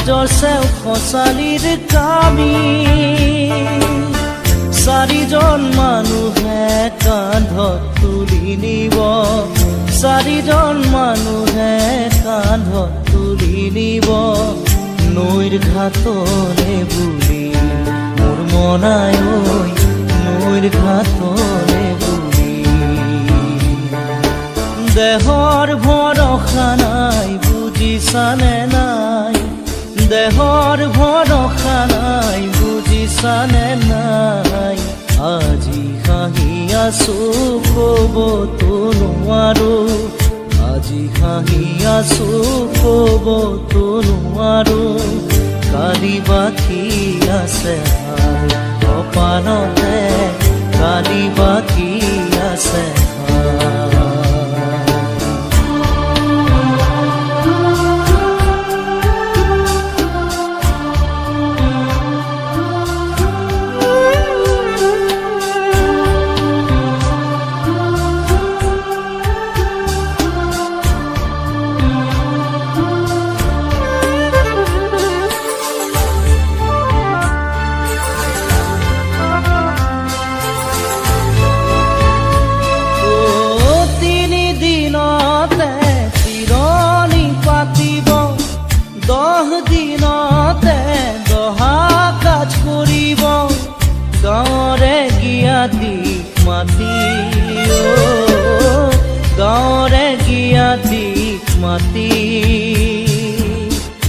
সমাজৰ চেও খচালিৰ কামি চাৰিজন মানুহে কান্ধত তুলি নিব। চাৰিজন মানুহে কান্ধত তুলি নিব। নৈৰ ঘাটলে বুলি মোৰ মনাই নৈৰ ঘাটলে বুলি। দেহৰ বুজিছানে নাই। আজি হাঁহি আছো ক'বতো নোৱাৰো আজি হাঁহি আছো ক'বতো নোৱাৰো কালি বাকী আছে কপালতে কালি বাকী আছে। দিনতে দহা কাজ কৰিব গাঁৱৰে জ্ঞাতি মাতি অ, গাঁৱৰে জ্ঞাতি মাতি।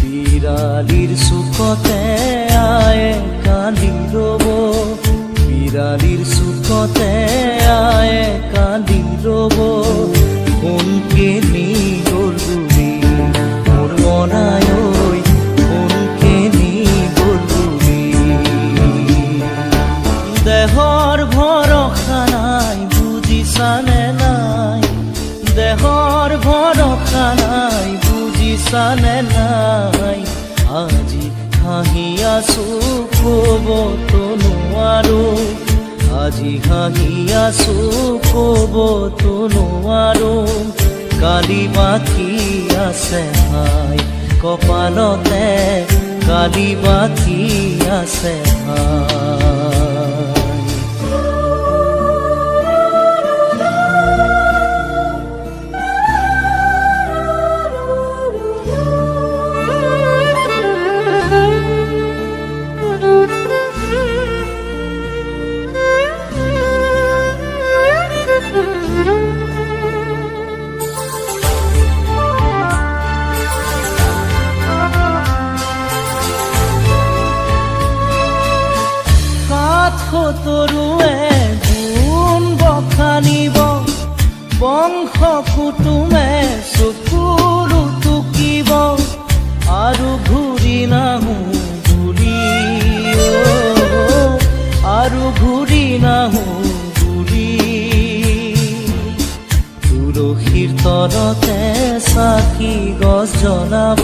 বিৰালিৰ চুকতে আয়ে কান্দি ৰব। বিৰালিৰ চুকতে আয়ে কান্দি ৰব। বুজিছানে নাই আজি হাঁহি আছো ক'বতো নোৱাৰো আজি হাঁহি আছো ক'বতো নোৱাৰো কালি বাকী আছে হাই, কপালতে কালি বাকী আছে হাই। সাত সতৰুৱে গুণ বখানিব বংশ কুটুমে চকুৰু টুকিব আৰু ঘূৰি নাহো অ', আৰু ঘূৰি নাহো বুলি তুলসীৰ তলতে চাকি গছ জ্বলাব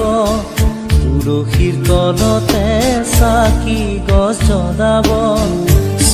তুলসীৰ তলতে চাকি গছ জ্বলাব।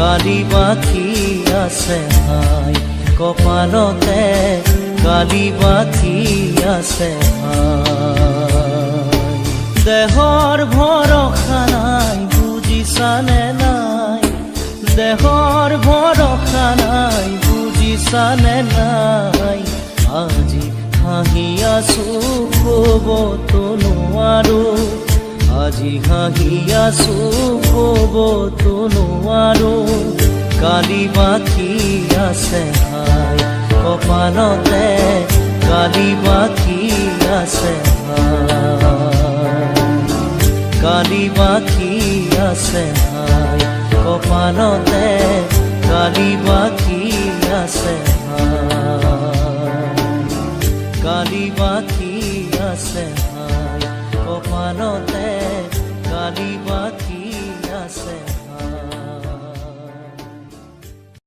কালি বাকী আছে হাই কপালতে কালি বাকী আছে হাই দেহৰ ভৰসা নাই বুজিছানে নাই দেহৰ ভৰসা নাই বুজিছানে নাই। আজি হাঁহি আছো ক'বতো নোৱাৰো আজি হাঁহি আছো ক'বতো নোৱাৰো কালি বাকী আছে হাই, কপালতে কালি বাকী আছে কালি বাকী আছে হাই, কপালতে কালি বাকী আছে কালি বাকী আছে গোপালতে কালী বাত